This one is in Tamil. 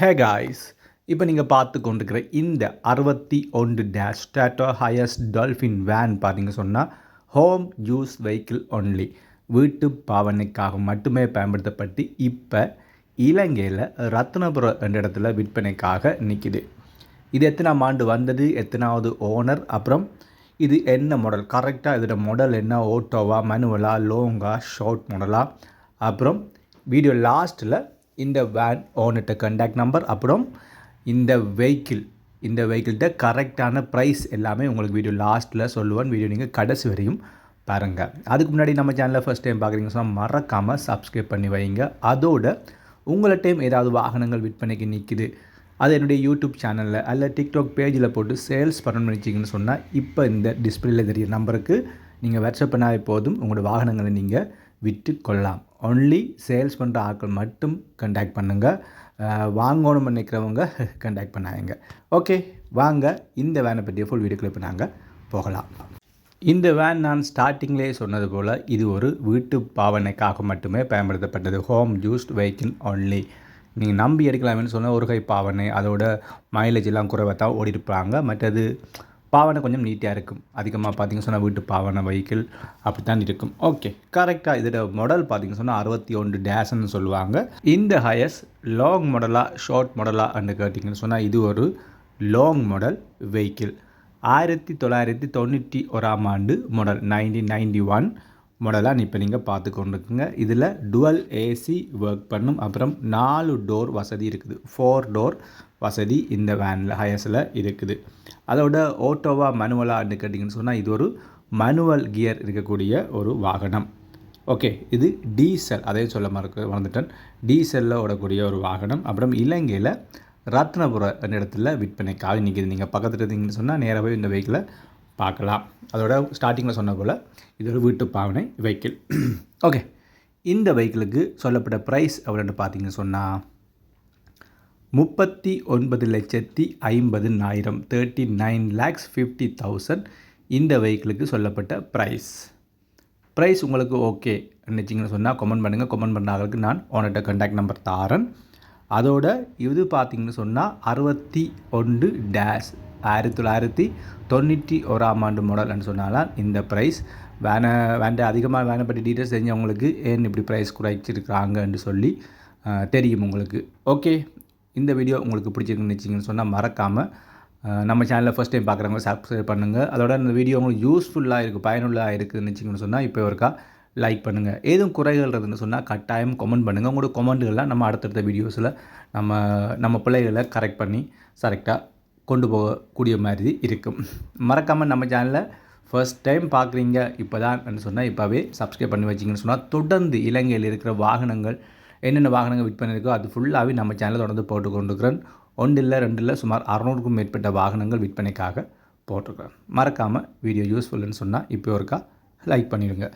ஹே காய்ஸ் இப்போ நீங்கள் பார்த்து கொண்டிருக்கிற இந்த அறுபத்தி ஒன்று டேஷ் டாட்டோ ஹையஸ்ட் டால்ஃபின் வேன் பார்த்தீங்க சொன்னால் ஹோம் யூஸ் வெஹிக்கிள் ஒன்லி வீட்டு பாவனைக்காக மட்டுமே பயன்படுத்தப்பட்டு இப்போ இலங்கையில் ரத்னபுரம் என்ற இடத்துல விற்பனைக்காக நிற்கிது இது எத்தனாம் ஆண்டு வந்தது எத்தனாவது ஓனர் அப்புறம் இது என்ன மாடல் கரெக்டாக இதோட மாடல் என்ன? ஓட்டோவா மனுவலா லோங்கா ஷார்ட் மாடலா அப்புறம் வீடியோ லாஸ்ட்டில் இந்த வேன் ஓனர்கிட்ட கண்டாக்ட் நம்பர் அப்புறம் இந்த வெஹிக்கிள் இந்த வெஹிக்கிள்கிட்ட கரெக்டான ப்ரைஸ் எல்லாமே உங்களுக்கு வீடியோ லாஸ்ட்டில் சொல்லுவேன். வீடியோ நீங்கள் கடைசி வரையும் பாருங்கள் அதுக்கு முன்னாடி நம்ம சேனலில் ஃபஸ்ட் டைம் பார்க்குறீங்க சொன்னால் மறக்காமல் சப்ஸ்கிரைப் பண்ணி வைங்க. அதோட உங்களை டைம் ஏதாவது வாகனங்கள் விற்பனைக்கு நிற்கிது அது என்னுடைய யூடியூப் சேனலில் அல்ல டிக்டாக் பேஜில் போட்டு சேல்ஸ் பண்ணணும்னு நினச்சிங்கன்னு சொன்னால் இப்போ இந்த டிஸ்பிளேல தெரிய நம்பருக்கு நீங்கள் வாட்ஸ்அப் பண்ணாலே போதும். உங்களோட வாகனங்களை நீங்கள் விற்று கொள்ளலாம் ஒன்லி சேல்ஸ் பண்ணுற ஆட்கள் மட்டும் கண்டாக்ட் பண்ணுங்கள் வாங்கணும்னு நினைக்கிறவங்க கண்டாக்ட் பண்ணாங்க ஓகே வாங்க. இந்த வேனை பற்றிய ஃபுல் வீடியோக்குள்ள இப்போ நாங்கள் போகலாம். இந்த வேன் நான் ஸ்டார்டிங்லேயே சொன்னது போல் இது ஒரு வீட்டு பாவனைக்காக மட்டுமே பயன்படுத்தப்பட்டது. ஹோம் யூஸ்ட் வெஹிக்கிள் ஒன்லி நீங்கள் நம்பி எடுக்கலாம்னு சொன்னால் ஒரு கை பாவனை அதோட மைலேஜ் எல்லாம் குறைவாக தான் ஓடிருப்பாங்க. மற்றது பாவனை கொஞ்சம் நீட்டாக இருக்கும். அதிகமாக பார்த்திங்க சொன்னால் வீட்டு பாவனை வெஹிக்கிள் அப்படி தான் இருக்கும் ஓகே கரெக்டாக இதோட மாடல் பார்த்திங்க சொன்னால் அறுபத்தி ஒன்று டேஷ்னு சொல்லுவாங்க. இந்த ஹயஸ் லாங் மாடலாக ஷார்ட் மாடலாக கேட்டிங்கன்னு சொன்னால் இது ஒரு லாங் மாடல் வெஹிக்கிள் ஆயிரத்தி தொள்ளாயிரத்தி தொண்ணூற்றி ஓராம் ஆண்டு மாடல் நைன்டீன் நைன்டி ஒன் மாடலாக இப்போ நீங்கள் பார்த்து கொண்டுருக்குங்க. இதில் டுவல் ஏசி ஒர்க் பண்ணும். அப்புறம் நாலு டோர் வசதி இருக்குது. ஃபோர் டோர் வசதி இந்த வேனில் ஹயஸில் இருக்குது. அதோட ஓட்டோவா மனுவலாக கேட்டிங்கன்னு சொன்னால் இது ஒரு மனுவல் கியர் இருக்கக்கூடிய ஒரு வாகனம். ஓகே இது டீசல் அதே சொல்ல மறக்க மறந்துட்டேன். டீசலில் ஓடக்கூடிய ஒரு வாகனம். அப்புறம் இலங்கையில் ரத்னபுர இடத்துல விற்பனைக்காக நிற்கிது நீங்கள் பக்கத்தில் இருந்தீங்கன்னு சொன்னால் நேராகவே இந்த வெஹிக்கிளை பார்க்கலாம். அதோட ஸ்டார்டிங்கில் சொன்ன போல் இது ஒரு வீட்டு பாவனை வெஹிக்கிள் ஓகே இந்த வெஹிக்கிளுக்கு சொல்லப்பட்ட ப்ரைஸ் எவ்வளோன்னு பார்த்தீங்கன்னு சொன்னால் முப்பத்தி ஒன்பது லட்சத்தி ஐம்பதுனாயிரம் thirty nine lakhs fifty thousand இந்த வெஹிக்கிளுக்கு சொல்லப்பட்ட ப்ரைஸ் ப்ரைஸ் உங்களுக்கு ஓகே நினச்சிங்கன்னு சொன்னால் கமெண்ட் பண்ணுங்கள் கமெண்ட் பண்ண நான் ஓனர்கிட்ட கண்டாக்ட் நம்பர் தாரன். அதோட இது பார்த்திங்கன்னு சொன்னால் அறுபத்தி ஒன்று டேஷ் ஆயிரத்தி தொள்ளாயிரத்தி தொண்ணூற்றி ஓராம் ஆண்டு மாடல்னு சொன்னாலாம் இந்த ப்ரைஸ் வேனை வேண்ட அதிகமாக வேனை பற்றி டீட்டெயில்ஸ் தெரிஞ்சவங்களுக்கு ஏன் இப்படி ப்ரைஸ் குறைச்சிருக்கிறாங்கன்னு சொல்லி தெரியும் உங்களுக்கு. ஓகே இந்த வீடியோ உங்களுக்கு பிடிச்சிருக்குன்னு நினச்சிங்கன்னு சொன்னால் மறக்காமல் நம்ம சேனலில் ஃபஸ்ட் டைம் பார்க்குறவங்க சப்ஸ்கிரைப் பண்ணுங்கள் அதோட இந்த வீடியோ உங்களுக்கு யூஸ்ஃபுல்லாக இருக்குது பயனுள்ளாக இருக்குதுன்னு வச்சிங்கன்னு சொன்னால் இப்போ ஒருக்கா லைக் பண்ணுங்கள் ஏதும் குறைகள் இருந்துன்னு சொன்னால் கட்டாயம் கமெண்ட் பண்ணுங்கள் உங்களோட கமெண்ட்டுகள்லாம் நம்ம அடுத்தடுத்த வீடியோஸில் நம்ம நம்ம பிள்ளைகளை கரெக்ட் பண்ணி கரெக்டாக கொண்டு போகக்கூடிய மாதிரி இருக்கும். மறக்காமல் நம்ம சேனலில் ஃபர்ஸ்ட் டைம் பார்க்குறீங்க இப்போ தான் சொன்னால் இப்போவே சப்ஸ்கிரைப் பண்ணி வச்சிங்கன்னு சொன்னால் தொடர்ந்து இலங்கையில் இருக்கிற வாகனங்கள் என்னென்ன வாகனங்கள் விற்பனை இருக்கோ அது ஃபுல்லாகவே நம்ம சேனலில் தொடர்ந்து போட்டு கொண்டிருக்கிறேன் ஒன்று இல்லை ரெண்டு இல்லை சுமார் அறநூறுக்கும் மேற்பட்ட வாகனங்கள் விற்பனைக்காக போட்டிருக்கிறேன். மறக்காமல் வீடியோ யூஸ்ஃபுல்லுன்னு சொன்னால் இப்போ ஒருக்கா லைக் பண்ணிடுங்க.